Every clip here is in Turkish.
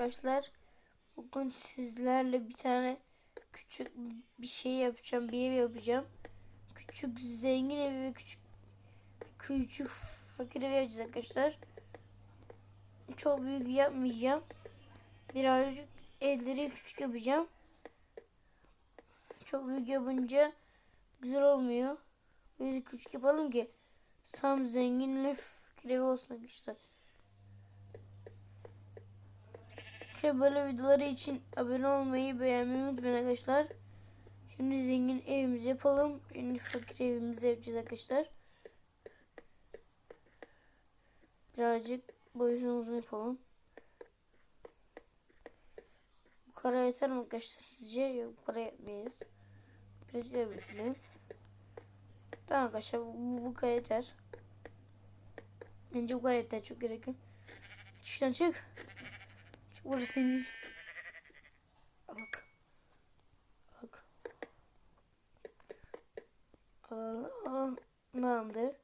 arkadaşlar. Bugün sizlerle bir tane küçük bir şey yapacağım. Bir ev yapacağım. Küçük zengin evi ve küçük küçük fakir evi yapacağız arkadaşlar. Çok büyük yapmayacağım. Birazcık evleri küçük yapacağım. Çok büyük yapınca güzel olmuyor. Böyle küçük yapalım ki tam zenginle fakir evi olsun arkadaşlar. İşte böyle videoları için abone olmayı beğenmeyi unutmayın arkadaşlar. Şimdi zengin evimizi yapalım. Şimdi fakir evimizi yapacağız arkadaşlar. Birazcık boyutunu uzun yapalım. Bu kadar yeter mi arkadaşlar sizce? Yok kadar yetmeyiz. Biraz büyütelim. Tamam arkadaşlar bu, bu kadar yeter. Bence bu kadar yeter çok gerek yok. Çık. Burası değil. Bak. Bak. Allah Tamamdır.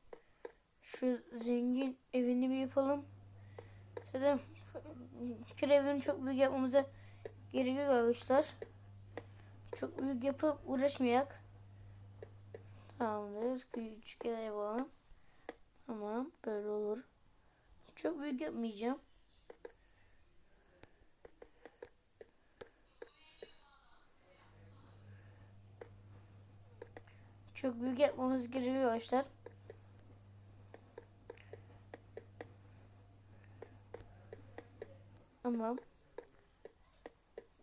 Şu zengin evini bir yapalım. Zaten evini çok büyük yapmamıza gerek yok arkadaşlar. Çok büyük yapıp uğraşmayak. Tamamdır. Küçük ev yapalım. Tamam. Böyle olur. Çok büyük yapmayacağım. Çok büyük yapmamız gerekiyor arkadaşlar. Tamam.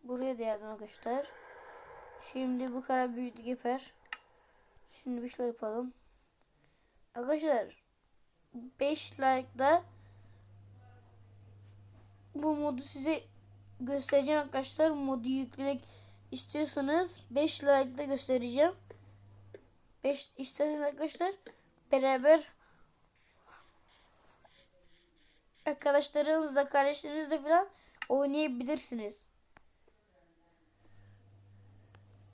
Buraya da yardım arkadaşlar. Şimdi bu kadar büyüdü yeter. Şimdi bir şey yapalım. Arkadaşlar 5 like'da bu modu size göstereceğim arkadaşlar. Modu yüklemek istiyorsanız 5 like'da göstereceğim. 5 isterseniz arkadaşlar beraber arkadaşlarınızla kardeşlerinizle falan oynayabilirsiniz.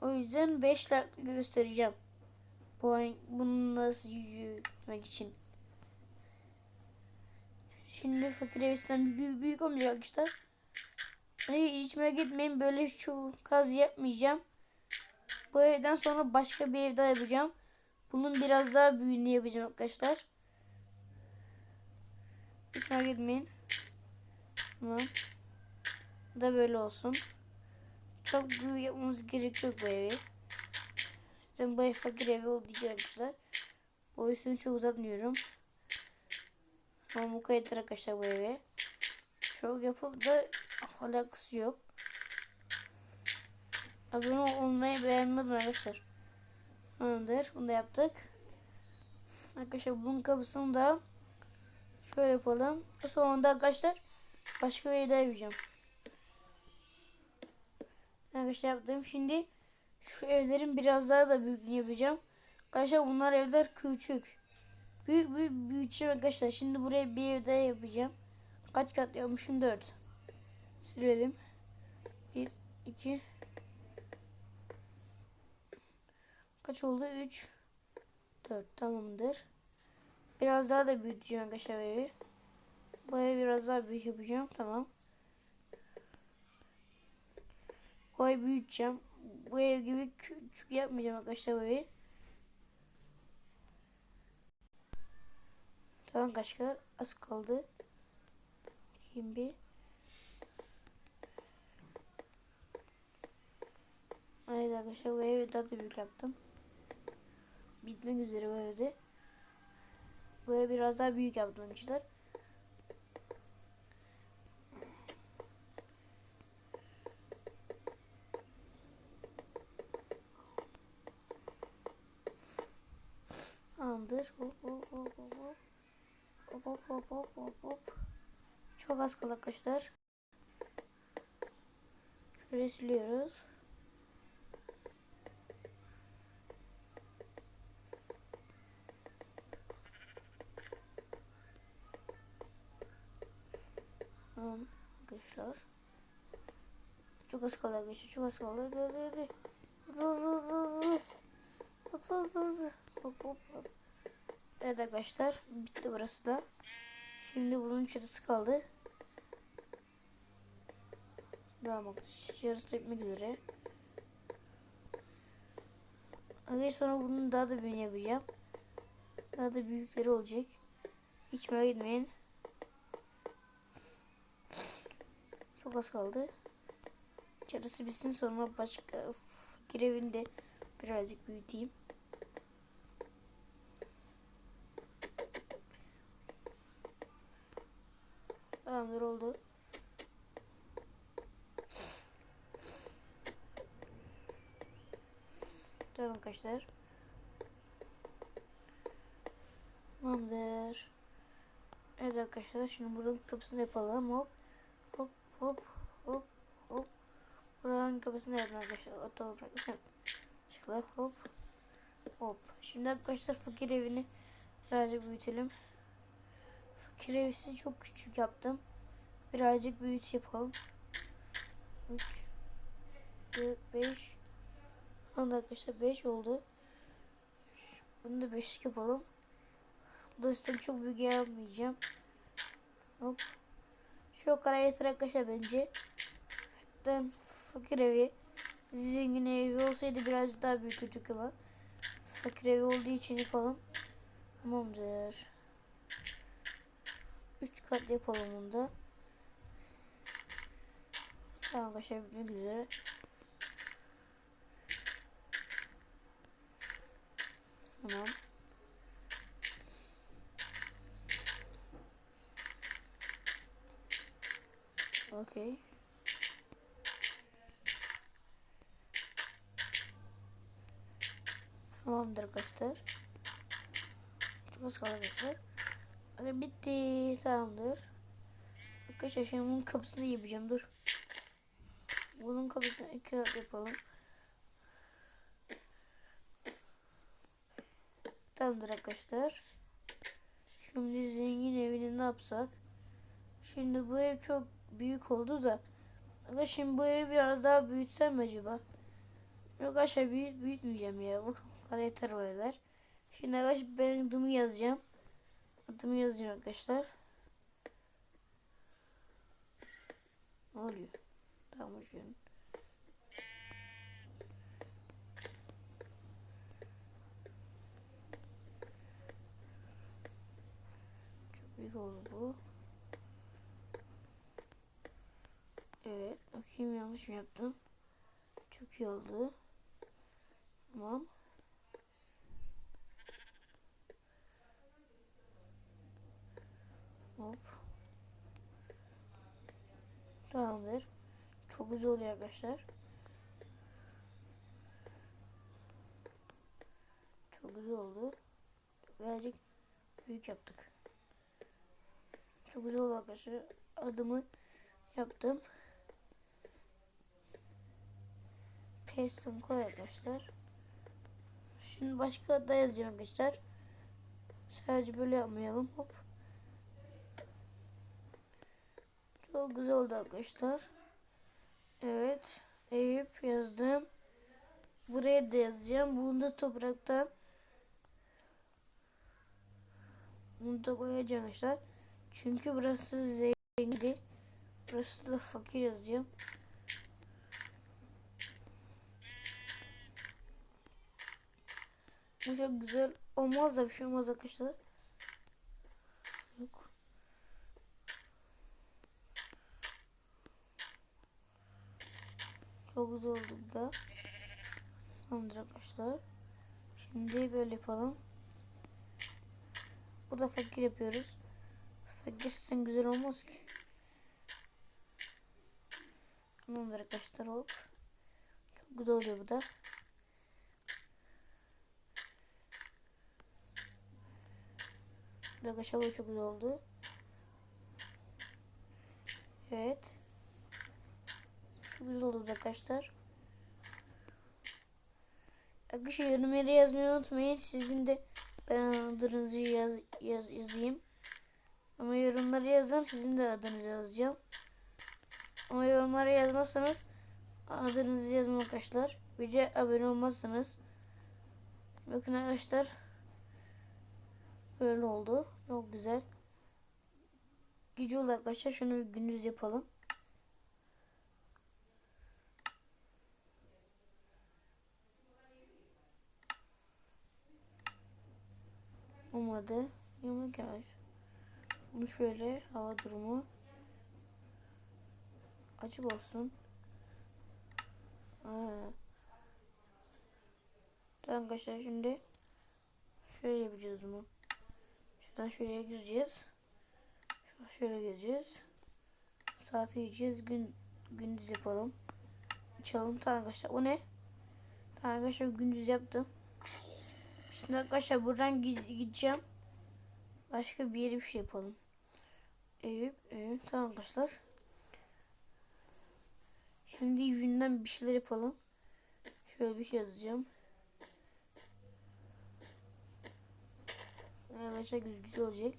O yüzden 5 like göstereceğim. Bu oyun bunu nasıl yüklemek için. Şimdi fakir evisinden büyük, büyük olmayacak arkadaşlar. Hiç merak etmeyin böyle çok kaz yapmayacağım. Bu evden sonra başka bir ev daha yapacağım. Bunun biraz daha büyüğünü yapacağım arkadaşlar. Hiç merak etmeyin. Tamam. Bu da böyle olsun. Çok büyük yapmamız gerek yok bu evi. Zaten bu ev fakir evi olduğu için arkadaşlar. Boyusunu çok uzatmıyorum. Ama bu kayıtlar arkadaşlar bu eve. Çok yapıp da alakası yok. Abone olmayı beğenmedim arkadaşlar. Tamamdır. Bunu da yaptık. Arkadaşlar bunun kapısını da şöyle yapalım. Sonunda arkadaşlar başka bir evde yapacağım. Arkadaşlar yaptım. Şimdi şu evlerin biraz daha da büyüklüğünü yapacağım. Arkadaşlar bunlar evler küçük. Büyük büyük büyüteceğim arkadaşlar. Şimdi buraya bir ev daha yapacağım. Kaç kat yapmışım? 4. Silelim. 1, 2, Kaç oldu? 3 4 tamamdır. Biraz daha da büyüteceğim arkadaşlar evi. Bu evi biraz daha büyük yapacağım. Tamam. Bu evi büyüteceğim. Bu ev gibi küçük yapmayacağım arkadaşlar bu evi. Tamam arkadaşlar az kaldı. Bakayım bir. Evet arkadaşlar bu evi daha da büyük yaptım bitmek üzere bu evde. Bu ev biraz daha büyük yaptım arkadaşlar. Tamamdır. Hop hop hop hop hop. Hop hop hop hop hop hop. Çok az kaldı arkadaşlar. Şöyle siliyoruz. Tamam arkadaşlar. Çok az kaldı arkadaşlar. Çok az kaldı. Hadi hadi hadi. Hızlı hızlı hızlı hızlı. Hızlı. Hop hop hop. Evet arkadaşlar. Bitti burası da. Şimdi bunun çatısı kaldı. Tamam arkadaşlar yarısı bitmek üzere. Arkadaşlar sonra bunun daha da yapacağım. Daha da büyükleri olacak. Hiç merak etmeyin. Çok az kaldı. Çarısı bitsin sonra başka fakir evinde birazcık büyüteyim. Tamamdır oldu. Tamam arkadaşlar. Tamamdır. Evet arkadaşlar şimdi buranın kapısını yapalım. Hop hop hop hop. Buranın kapısını yapalım arkadaşlar. Oto bırakın. Şıkla hop hop. Şimdi arkadaşlar fakir evini birazcık büyütelim. Fakir evisi çok küçük yaptım. Birazcık büyüt yapalım. 3 5 Anda arkadaşlar 5 oldu. Bunu da 5 yapalım. Bu da çok büyük yapmayacağım. Hop. Şu kadar yeter arkadaşlar bence. Hatta fakir evi zengin evi olsaydı biraz daha büyütürdük ama fakir evi olduğu için yapalım. Tamamdır. 3 kat yapalım bunu da. Tamam arkadaşlar bitmek üzere. Tamam. Tamamdır arkadaşlar. Çok az kaldı arkadaşlar. Okay, bitti. Tamamdır. Arkadaşlar şimdi bunun kapısını yapacağım. Dur. Bunun kapısını iki yapalım. Tamamdır arkadaşlar. Şimdi zengin evini ne yapsak? Şimdi bu ev çok büyük oldu da. Aga şimdi bu evi biraz daha büyütsem acaba? Yok aşağı büyüt, büyütmeyeceğim ya. Bu kadar yeter evler. Şimdi arkadaşlar ben adımı yazacağım. Adımı yazacağım arkadaşlar. Ne oluyor? Tamam an. Çok büyük oldu bu. Evet. Bakayım yanlış mı yaptım. Çok iyi oldu. Tamam. Hop. Tamamdır. Çok güzel oluyor arkadaşlar. Çok güzel oldu. Birazcık büyük yaptık. Çok güzel oldu arkadaşlar. Adımı yaptım. Paste'ını koy arkadaşlar. Şimdi başka da yazacağım arkadaşlar. Sadece böyle yapmayalım. Hop. Çok güzel oldu arkadaşlar. Evet. Eyüp yazdım. Buraya da yazacağım. Bunu da topraktan bunu da koyacağım arkadaşlar. Çünkü burası zengin. Burası da fakir yazacağım. Bu çok güzel olmaz da bir şey olmaz arkadaşlar. Yok. Çok güzel oldu bu da. Tamamdır arkadaşlar. Şimdi böyle yapalım. Bu da fakir yapıyoruz. Fakir sen güzel olmaz ki. Tamamdır arkadaşlar hop. Çok güzel oluyor bu da. Arkadaşlar bu çok güzel oldu. Evet. Güzel oldu arkadaşlar. Arkadaşlar yorumları yazmayı unutmayın. Sizin de ben adınızı yaz, yaz, yazayım. Ama yorumları yazın sizin de adınızı yazacağım. Ama yorumları yazmazsanız adınızı yazmam arkadaşlar. De abone olmazsanız bakın arkadaşlar böyle oldu. Çok güzel. Gücü olarak arkadaşlar şunu bir gündüz yapalım. Olmadı. Yumruk gel. Bunu şöyle hava durumu açık olsun. Tamam arkadaşlar şimdi şöyle yapacağız bunu. Şuradan şöyle gireceğiz. Şöyle- gireceğiz. Saati yiyeceğiz. Gün gündüz yapalım. Açalım. Tamam arkadaşlar. O ne? Tamam arkadaşlar gündüz yaptım. Şimdi arkadaşlar buradan gi- gideceğim. Başka bir yere bir şey yapalım. Evet, evet. Tamam arkadaşlar. Şimdi yüzünden bir şeyler yapalım. Şöyle bir şey yazacağım. Arkadaşlar güz güzel olacak.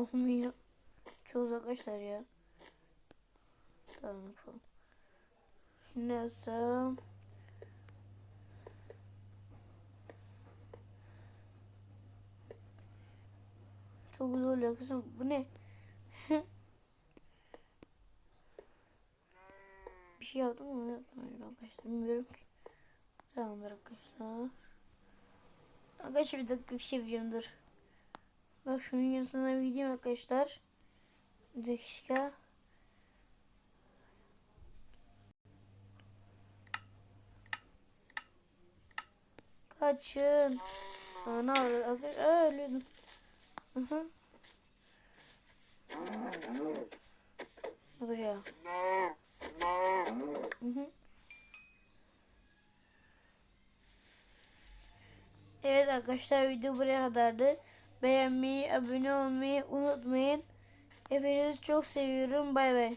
Olmuyor. Çoğu arkadaşlar ya. Tamam yapalım. Şimdi yazsam. Çok güzel oluyor kızım. Bu ne? bir şey yaptım mı? Yapmadım arkadaşlar. Bilmiyorum ki. Tamamdır arkadaşlar. Arkadaşlar bir dakika bir şey yapacağım dur. Bak şunun yarısına gideyim arkadaşlar. Bir dakika. Kaçın. Ana. Hı hı. Buraya. Hı hı. Evet arkadaşlar video buraya kadardı. Beğenmeyi, abone olmayı unutmayın. Hepinizi çok seviyorum. Bay bay.